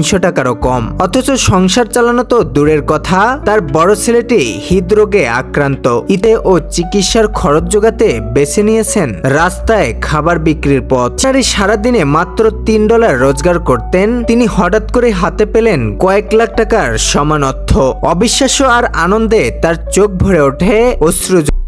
তিনশো টাকারও কম। অথচ সংসার চালানো তো দূরের কথা। তার বড় ছেলেটি হৃদরোগে আক্রান্ত। ইতে ও চিকিৎসার খরচ যোগাতে বেছে নিয়েছেন রাস্তায় খাবার বিক্রির পথ। নারী সারাদিনে মাত্র তিন ডলার রোজগার করতেন। তিনি হঠাৎ করে হাতে পেলেন কয়েক লাখ টাকার সমান অর্থ। অবিশ্বাস্য আর আনন্দে তার চোখ ভরে ওঠে অশ্রু